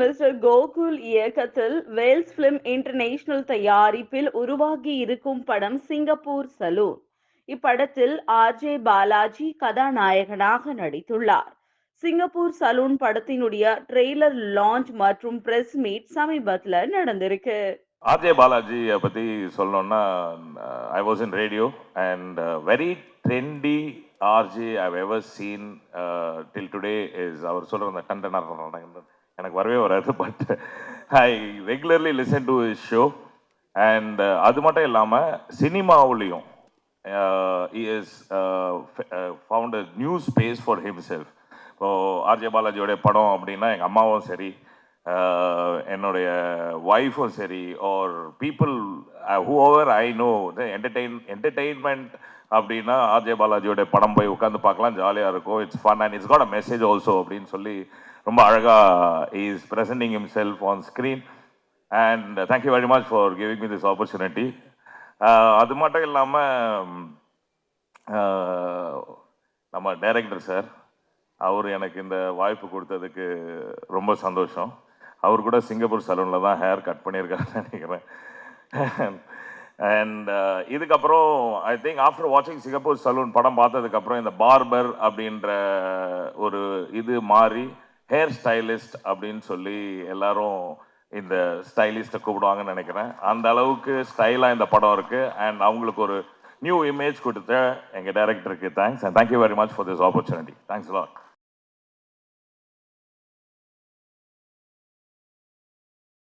Mister Gokul இயக்கத்தில் Wales film international தயாரிப்பில் உருவாகி இருக்கும் படம் சிங்கப்பூர் சலூன். இப்படத்தில் ஆர்ஜே பாலாஜி கதாநாயகனாக நடித்துள்ளார். சிங்கப்பூர் சலூன் படத்தினுடைய ட்ரெய்லர் லான்ச் மற்றும் பிரஸ் மீட் சமீபத்துல நடந்திருக்கு. ஆர்ஜே பாலாஜியை பற்றி சொல்லணும்னா I was in radio and very trendy RJ I ever seen till today is அவர் சொல்கிற அந்த கண்டனர் எனக்கு வரவே வராது but I regularly listen to his show and அது மட்டும் இல்லாமல் சினிமாவுலேயும் is uh, found new space uh, for himself uh, இப்போது ஆர்ஜே பாலாஜியோடைய படம் அப்படின்னா எங்கள் அம்மாவும் சரி என்னுடைய ஒய்ஃபும் சரி are people who over I know entertain entertainment அப்படின்னா ஆர்ஜே பாலாஜியோட படம் போய் உட்காந்து பார்க்கலாம் ஜாலியாக இருக்கும். It's fun and it's got a message also அப்படின்னு சொல்லி ரொம்ப அழகாக is presenting himself on screen and thank you very much for giving me this opportunity அது மட்டும் இல்லாமல் நம்ம டைரக்டர் சார் அவர் எனக்கு இந்த வாய்ப்பு கொடுத்ததுக்கு ரொம்ப சந்தோஷம். அவர் கூட சிங்கப்பூர் சலூனில் தான் ஹேர் கட் பண்ணியிருக்காருன்னு நினைக்கிறேன். அண்ட் uh, இதுக்கப்புறம் ஐ திங்க் ஆஃப்டர் வாட்சிங் சிங்கப்பூர் சலூன் படம் பார்த்ததுக்கப்புறம் இந்த பார்பர் அப்படின்ற ஒரு இது மாறி ஹேர் ஸ்டைலிஸ்ட் அப்படின்னு சொல்லி எல்லாரும் இந்த ஸ்டைலிஸ்ட்டை கூப்பிடுவாங்கன்னு நினைக்கிறேன். அந்த அளவுக்கு ஸ்டைலாக இந்த படம் இருக்குது அண்ட் அவங்களுக்கு ஒரு நியூ இமேஜ் கொடுத்த எங்கள் டைரக்டருக்கு thanks and thank you very much for this opportunity thanks lot